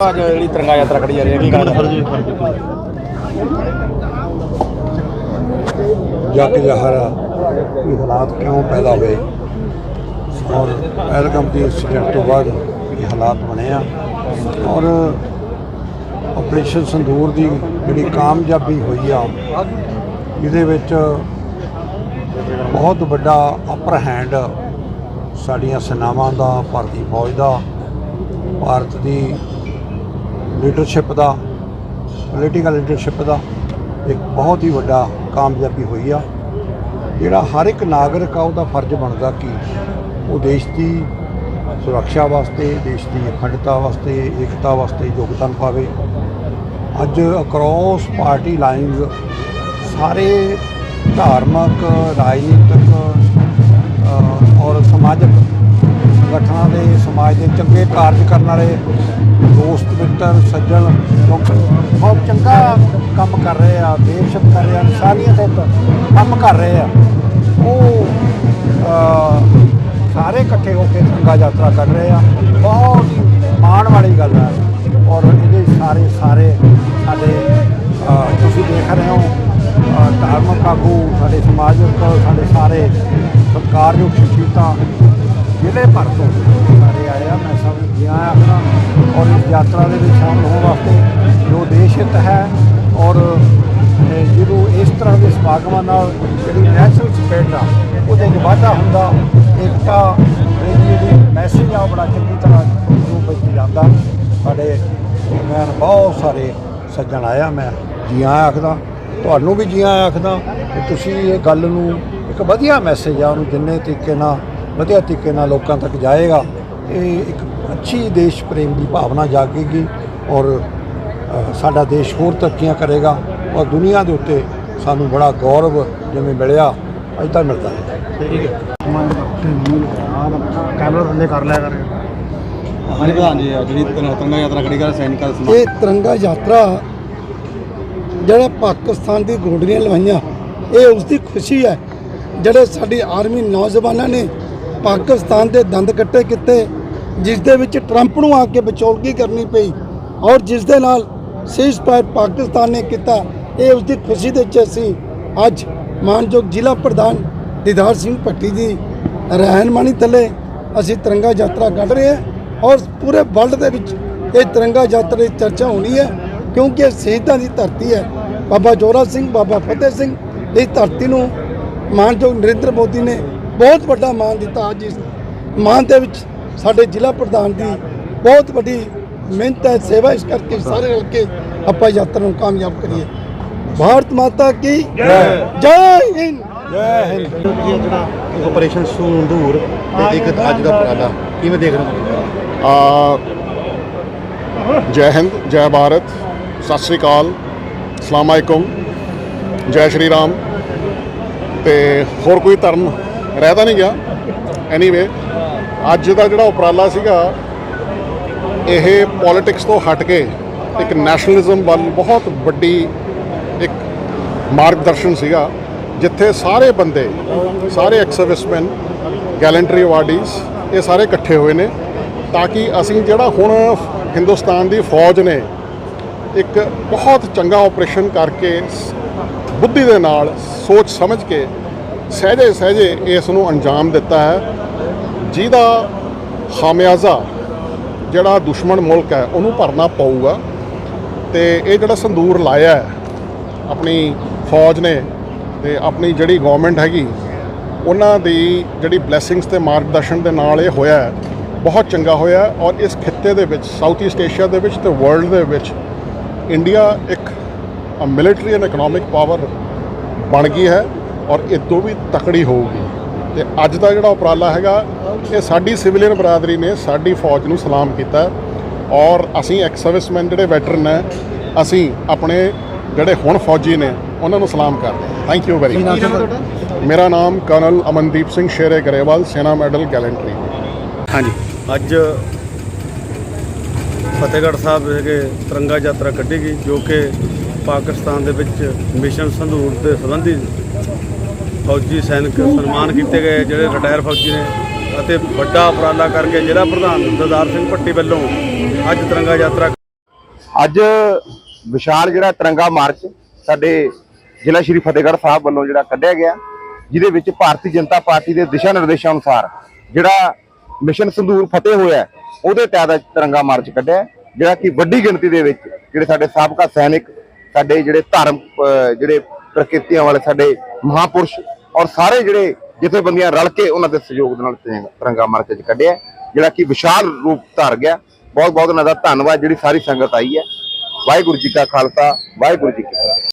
ਅੱਜ ਜਿਹੜੀ ਤਿਰੰਗਾ ਯਾਤਰਾ ਕੱਢੀ ਜਾ ਰਹੀ ਹੈ ਕੀ ਚਾਹੁੰਦੇ ਜੱਗ ਜਹਰਾ ਇਹ ਹਾਲਾਤ ਕਿਉਂ ਪੈਦਾ ਹੋਏ? ਔਰ ਪਹਿਲਗਮ ਦੀ ਇੰਸੀਡੈਂਟ ਤੋਂ ਬਾਅਦ ਇਹ ਹਾਲਾਤ ਬਣੇ ਆ। ਔਰ ਆਪਰੇਸ਼ਨ ਸੰਦੂਰ ਦੀ ਜਿਹੜੀ ਕਾਮਯਾਬੀ ਹੋਈ ਆ ਇਹਦੇ ਵਿੱਚ ਬਹੁਤ ਵੱਡਾ ਅਪਰ ਹੈਂਡ ਸਾਡੀਆਂ ਸੈਨਾਵਾਂ ਦਾ ਭਾਰਤੀ ਫੌਜ ਦਾ ਭਾਰਤ ਦੀ ਲੀਡਰਸ਼ਿਪ ਦਾ ਪੋਲੀਟੀਕਲ ਲੀਡਰਸ਼ਿਪ ਦਾ ਇੱਕ ਬਹੁਤ ਹੀ ਵੱਡਾ ਕਾਮਯਾਬੀ ਹੋਈ ਆ। ਜਿਹੜਾ ਹਰ ਇੱਕ ਨਾਗਰਿਕ ਆ, ਉਹਦਾ ਫਰਜ਼ ਬਣਦਾ ਕਿ ਉਹ ਦੇਸ਼ ਦੀ ਸੁਰੱਖਿਆ ਵਾਸਤੇ, ਦੇਸ਼ ਦੀ ਅਖੰਡਤਾ ਵਾਸਤੇ, ਏਕਤਾ ਵਾਸਤੇ ਯੋਗਦਾਨ ਪਾਵੇ। ਅੱਜ ਅਕ੍ਰੋਸ ਪਾਰਟੀ ਲਾਈਨਸ ਸਾਰੇ ਧਾਰਮਿਕ, ਰਾਜਨੀਤਿਕ ਔਰ ਸਮਾਜਿਕ ਸੰਗਠਨਾਂ ਦੇ ਸਮਾਜ ਦੇ ਚੰਗੇ ਕਾਰਜ ਕਰਨ ਵਾਲੇ ਦੋਸਤ, ਮਿੱਤਰ, ਸੱਜਣ, ਲੋਕ ਬਹੁਤ ਚੰਗਾ ਕੰਮ ਕਰ ਰਹੇ ਆ ਦੇਸ਼ ਕਰ ਰਹੇ ਆ, ਇਨਸਾਨੀਅਤ ਹਿੱਤ ਕੰਮ ਕਰ ਰਹੇ ਆ। ਉਹ ਸਾਰੇ ਇਕੱਠੇ ਹੋ ਕੇ ਗੰਗਾ ਯਾਤਰਾ ਕਰ ਰਹੇ ਆ। ਬਹੁਤ ਹੀ ਮਾਣ ਵਾਲੀ ਗੱਲ ਆ। ਔਰ ਇਹਦੇ ਸਾਰੇ ਸਾਰੇ ਸਾਡੇ ਤੁਸੀਂ ਦੇਖ ਰਹੇ ਹੋ ਧਾਰਮਿਕ ਆਗੂ ਸਾਡੇ ਸਮਾਜਿਕ ਸਾਡੇ ਸਾਰੇ ਸਤਿਕਾਰਯੋਗ ਸ਼ਖਸੀਅਤਾਂ ਜ਼ਿਲ੍ਹੇ ਭਰ ਤੋਂ ਸਾਰੇ ਆਏ ਆ, ਮੈਂ ਸਭ ਨੂੰ ਜੀ ਆਖਦਾ ਔਰ ਇਸ ਯਾਤਰਾ ਦੇ ਵਿੱਚ ਸ਼ਾਮਲ ਹੋਣ ਵਾਸਤੇ ਜੋ ਦੇਸ਼ ਹਿੱਤ ਹੈ, ਔਰ ਜਿਹਨੂੰ ਇਸ ਤਰ੍ਹਾਂ ਦੇ ਸਮਾਗਮਾਂ ਨਾਲ ਜਿਹੜੀ ਨੈਸ਼ਨਲ ਸਪਿਰਿਟ ਆ, ਉਹਦੇ ਵਿੱਚ ਵਾਧਾ ਹੁੰਦਾ, ਏਕਤਾ ਦੀ ਜਿਹੜੀ ਮੈਸੇਜ ਆ ਉਹ ਬੜਾ ਚੰਗੀ ਤਰ੍ਹਾਂ ਰੂਪ ਵਿੱਚ ਜਾਂਦਾ ਸਾਡੇ ਮੈਂ ਬਹੁਤ ਸਾਰੇ ਸੱਜਣ ਆਇਆ ਮੈਂ ਜੀ ਆਇਆਂ ਆਖਦਾ, ਤੁਹਾਨੂੰ ਵੀ ਜੀ ਆਇਆਂ ਆਖਦਾ ਕਿ ਤੁਸੀਂ ਇਹ ਗੱਲ ਨੂੰ ਇੱਕ ਵਧੀਆ ਮੈਸੇਜ ਆ, ਉਹਨੂੰ ਜਿੰਨੇ ਤਰੀਕੇ ਨਾਲ ਵਧੀਆ ਤਰੀਕੇ ਨਾਲ ਲੋਕਾਂ ਤੱਕ ਜਾਏਗਾ। ਇਹ ਇੱਕ ਅੱਛੀ ਦੇਸ਼ ਪ੍ਰੇਮ ਦੀ ਭਾਵਨਾ ਜਾਗੇਗੀ ਔਰ ਸਾਡਾ ਦੇਸ਼ ਹੋਰ ਤਰੱਕੀਆਂ ਕਰੇਗਾ ਔਰ ਦੁਨੀਆ ਦੇ ਉੱਤੇ ਸਾਨੂੰ ਬੜਾ ਗੌਰਵ ਜਿਵੇਂ ਮਿਲਿਆ ਅੱਜ ਤੱਕ ਮਿਲਦਾ ਹੈ। ਕੈਮਰਾ ਥੱਲੇ ਕਰ ਲਿਆ ਕਰ। ਹਾਂਜੀ ਪ੍ਰਧਾਨ ਜੀ ਜਿਹੜੀ ਤਿਰੰਗਾ ਯਾਤਰਾ ਕੱਢੀ ਕਰ ਸੈਨਿਕਾਂ ਦਾ ਸਨਮਾਨ ਇਹ ਤਿਰੰਗਾ ਯਾਤਰਾ ਜਿਹੜਾ ਪਾਕਿਸਤਾਨ ਦੀ ਗੋਡਰੀਆਂ ਲਵਾਈਆਂ ਇਹ ਉਸ ਦੀ ਖੁਸ਼ੀ ਹੈ। ਜਿਹੜੇ ਸਾਡੀ ਆਰਮੀ ਨੌਜਵਾਨਾਂ ਨੇ ਪਾਕਿਸਤਾਨ ਦੇ ਦੰਦ ਕੱਟੇ ਕੀਤੇ, ਜਿਸ ਦੇ ਵਿੱਚ ਟਰੰਪ ਨੂੰ ਆ ਕੇ ਵਿਚੋਲਗੀ ਕਰਨੀ ਪਈ ਔਰ ਜਿਸ ਦੇ ਨਾਲ ਸੀਜ਼ ਫਾਇਰ ਪਾਕਿਸਤਾਨ ਨੇ ਕੀਤਾ, ਇਹ ਉਸ ਦੀ ਖੁਸ਼ੀ ਦੇ ਵਿੱਚ ਅਸੀਂ ਅੱਜ ਮਾਨਯੋਗ ਜ਼ਿਲ੍ਹਾ ਪ੍ਰਧਾਨ ਦੀਦਾਰ ਸਿੰਘ ਭੱਟੀ ਦੀ ਰਹਿਨਮਾਨੀ ਥੱਲੇ ਅਸੀਂ ਤਿਰੰਗਾ ਯਾਤਰਾ ਕੱਢ ਰਹੇ ਹਾਂ ਔਰ ਪੂਰੇ ਵਰਲਡ ਦੇ ਵਿੱਚ ਇਹ ਤਿਰੰਗਾ ਯਾਤਰਾ ਦੀ ਚਰਚਾ ਹੋਣੀ ਹੈ ਕਿਉਂਕਿ ਇਹ ਸ਼ਹੀਦਾਂ ਦੀ ਧਰਤੀ ਹੈ। ਬਾਬਾ ਜੋਰਾ ਸਿੰਘ, ਬਾਬਾ ਫਤਿਹ ਸਿੰਘ, ਇਸ ਧਰਤੀ ਨੂੰ ਮਾਨਯੋਗ ਨਰਿੰਦਰ ਮੋਦੀ ਨੇ ਬਹੁਤ ਵੱਡਾ ਮਾਨ ਦਿੱਤਾ ਅੱਜ ਇਸ ਮਾਨ ਦੇ ਵਿੱਚ ਸਾਡੇ ਜ਼ਿਲ੍ਹਾ ਪ੍ਰਧਾਨ ਦੀ ਬਹੁਤ ਵੱਡੀ ਮਿਹਨਤ ਹੈ ਸੇਵਾ ਇਸ ਕਰਕੇ ਸਾਰੇ ਰਲ ਕੇ ਆਪਾਂ ਯਾਤਰਾ ਨੂੰ ਕਾਮਯਾਬ ਕਰੀਏ। ਭਾਰਤ ਮਾਤਾ ਕੀ ਜੈ। ਜੈ ਹਿੰਦ। ਜੈ ਹਿੰਦ। ਜਿਹੜਾ ਆਪਰੇਸ਼ਨ ਸੰਦੂਰ ਤੇ ਇੱਕ ਅੱਜ ਦਾ ਉਪਰਾਲਾ। ਕਿਵੇਂ ਦੇਖ ਰਹੇ ਹੋ? ਆ ਜੈ ਹਿੰਦ ਜੈ ਭਾਰਤ ਸਤਿ ਸ੍ਰੀ ਅਕਾਲ ਅਸਲਾਮ ਅਲੈਕੁਮ ਜੈ ਸ਼੍ਰੀ ਰਾਮ। ਤੇ ਹੋਰ ਕੋਈ ਧਰਮ ਰਹਿਦਾ ਨਹੀਂ ਗਿਆ। ਐਨੀਵੇ ਅੱਜ ਦਾ ਜਿਹੜਾ ਉਪਰਾਲਾ ਸੀਗਾ, ਇਹ ਪੋਲਿਟਿਕਸ ਤੋਂ ਹਟ ਕੇ ਇੱਕ ਨੈਸ਼ਨਲਿਜ਼ਮ ਵੱਲ ਬਹੁਤ ਵੱਡੀ ਇੱਕ ਮਾਰਗਦਰਸ਼ਨ ਸੀਗਾ, ਜਿੱਥੇ ਸਾਰੇ ਬੰਦੇ, ਸਾਰੇ ਐਕਸ-ਸਰਵਿਸਮੈਨ ਗੈਲੈਂਟਰੀ ਅਵਾਰਡੀਜ਼ ਇਹ ਸਾਰੇ ਇਕੱਠੇ ਹੋਏ ਨੇ ਤਾਂ ਕਿ ਅਸੀਂ ਜਿਹੜਾ ਹੁਣ ਹਿੰਦੁਸਤਾਨ ਦੀ ਫੌਜ ਨੇ ਇੱਕ ਬਹੁਤ ਚੰਗਾ ਆਪਰੇਸ਼ਨ ਕਰਕੇ ਬੁੱਧੀ ਦੇ ਨਾਲ ਸੋਚ ਸਮਝ ਕੇ ਸਹਿਜੇ ਸਹਿਜੇ ਇਸ ਨੂੰ ਅੰਜਾਮ ਦਿੱਤਾ ਹੈ। ਜਿਹਦਾ ਖਾਮਿਆਜ਼ਾ ਜਿਹੜਾ ਦੁਸ਼ਮਣ ਮੁਲਕ ਹੈ, ਉਹਨੂੰ ਭਰਨਾ ਪਊਗਾ। ਤੇ ਇਹ ਜਿਹੜਾ ਸੰਦੂਰ ਲਾਇਆ ਹੈ, ਆਪਣੀ ਫੌਜ ਨੇ ਤੇ ਆਪਣੀ ਜਿਹੜੀ ਗਵਰਨਮੈਂਟ ਹੈਗੀ, ਉਹਨਾਂ ਦੀ ਜਿਹੜੀ ਬਲੇਸਿੰਗਸ ਤੇ ਮਾਰਗਦਰਸ਼ਨ ਦੇ ਨਾਲ ਇਹ ਹੋਇਆ ਹੈ। ਬਹੁਤ ਚੰਗਾ ਹੋਇਆ ਔਰ ਇਸ ਖਿੱਤੇ ਦੇ ਵਿੱਚ ਸਾਊਥ ਈਸਟ ਏਸ਼ੀਆ ਦੇ ਵਿੱਚ ਤੇ ਵਰਲਡ ਦੇ ਵਿੱਚ ਇੰਡੀਆ ਇੱਕ ਮਿਲਟਰੀ ਐਂਡ ਇਕਨੋਮਿਕ ਪਾਵਰ ਬਣ ਗਈ ਹੈ। ਔਰ ਇਹ ਤੋਂ ਵੀ ਤਕੜੀ ਹੋਊਗੀ। ਤੇ ਅੱਜ ਦਾ ਜਿਹੜਾ ਉਪਰਾਲਾ ਹੈਗਾ ਇਹ ਸਾਡੀ ਸਿਵਲੀਅਨ ਬਰਾਦਰੀ ਨੇ ਸਾਡੀ ਫੌਜ ਨੂੰ ਸਲਾਮ ਕੀਤਾ। ਔਰ ਅਸੀਂ ਐਕਸ ਸਰਵਿਸਮੈਨ ਜਿਹੜੇ ਵੈਟਰਨ ਹੈ ਅਸੀਂ ਆਪਣੇ ਜਿਹੜੇ ਹੁਣ ਫੌਜੀ ਨੇ ਉਹਨਾਂ ਨੂੰ ਸਲਾਮ ਕਰਦੇ ਹਾਂ। ਥੈਂਕ ਯੂ ਵੈਰੀ ਮਚ ਮੇਰਾ ਨਾਮ colonel Amandeep Singh Shere Grewal Sena medal gallantry. ਹਾਂਜੀ। ਅੱਜ ਫਤਿਹਗੜ੍ਹ ਸਾਹਿਬ ਵਿਖੇ ਤਿਰੰਗਾ ਯਾਤਰਾ ਕੱਢੀ ਗਈ ਜੋ ਕਿ ਪਾਕਿਸਤਾਨ ਦੇ ਵਿੱਚ ਮਿਸ਼ਨ ਸੰਧੂਰ ਦੇ ਸੰਬੰਧੀ ਫੌਜੀ ਸੈਨਿਕ ਸਨਮਾਨ ਕੀਤੇ ਗਏ, ਜਿਹੜੇ ਰਿਟਾਇਰ ਫੌਜੀ ਨੇ ਅਤੇ ਵੱਡਾ ਉਪਰਾਲਾ ਕਰਕੇ ਜ਼ਿਲ੍ਹਾ ਪ੍ਰਧਾਨ ਦਰਦਾਰ ਸਿੰਘ ਭੱਟੀ ਵੱਲੋਂ ਅੱਜ ਤਿਰੰਗਾ ਯਾਤਰਾ ਅੱਜ ਵਿਸ਼ਾਲ ਜਿਹੜਾ ਤਿਰੰਗਾ ਮਾਰਚ ਸਾਡੇ ਜ਼ਿਲ੍ਹਾ ਸ਼੍ਰੀ ਫਤਿਹਗੜ੍ਹ ਸਾਹਿਬ ਵੱਲੋਂ ਜਿਹੜਾ ਕੱਢਿਆ ਗਿਆ, ਜਿਹਦੇ ਵਿੱਚ ਭਾਰਤੀ ਜਨਤਾ ਪਾਰਟੀ ਦੇ ਦਿਸ਼ਾ ਨਿਰਦੇਸ਼ਾਂ ਅਨੁਸਾਰ ਜਿਹੜਾ ਮਿਸ਼ਨ ਸੰਦੂਰ ਫਤਿਹ ਹੋਇਆ ਉਹਦੇ ਤਹਿਤ ਅੱਜ ਤਿਰੰਗਾ ਮਾਰਚ ਕੱਢਿਆ ਜਿਹੜਾ ਕਿ ਵੱਡੀ ਗਿਣਤੀ ਦੇ ਵਿੱਚ ਜਿਹੜੇ ਸਾਡੇ ਸਾਬਕਾ ਸੈਨਿਕ, ਸਾਡੇ ਜਿਹੜੇ ਧਰਮ ਜਿਹੜੇ ਪ੍ਰਕਿਰਤੀਆਂ ਵਾਲੇ ਸਾਡੇ ਮਹਾਪੁਰਸ਼ ਔਰ ਸਾਰੇ ਜਿਹੜੇ ਜਥੇਬੰਦੀਆਂ ਰਲ ਕੇ ਉਹਨਾਂ ਦੇ ਸਹਿਯੋਗ ਦੇ ਨਾਲ ਤਿਰੰਗਾ- ਮਾਰਚ ਅੱਜ ਕੱਢਿਆ ਜਿਹੜਾ ਕਿ ਵਿਸ਼ਾਲ ਰੂਪ ਧਾਰ ਗਿਆ। ਬਹੁਤ ਬਹੁਤ ਉਹਨਾਂ ਦਾ ਧੰਨਵਾਦ, ਜਿਹੜੀ ਸਾਰੀ ਸੰਗਤ ਆਈ ਹੈ। ਵਾਹਿਗੁਰੂ ਜੀ ਕਾ ਖਾਲਸਾ, ਵਾਹਿਗੁਰੂ ਜੀ ਕੀ ਫਤਿਹ।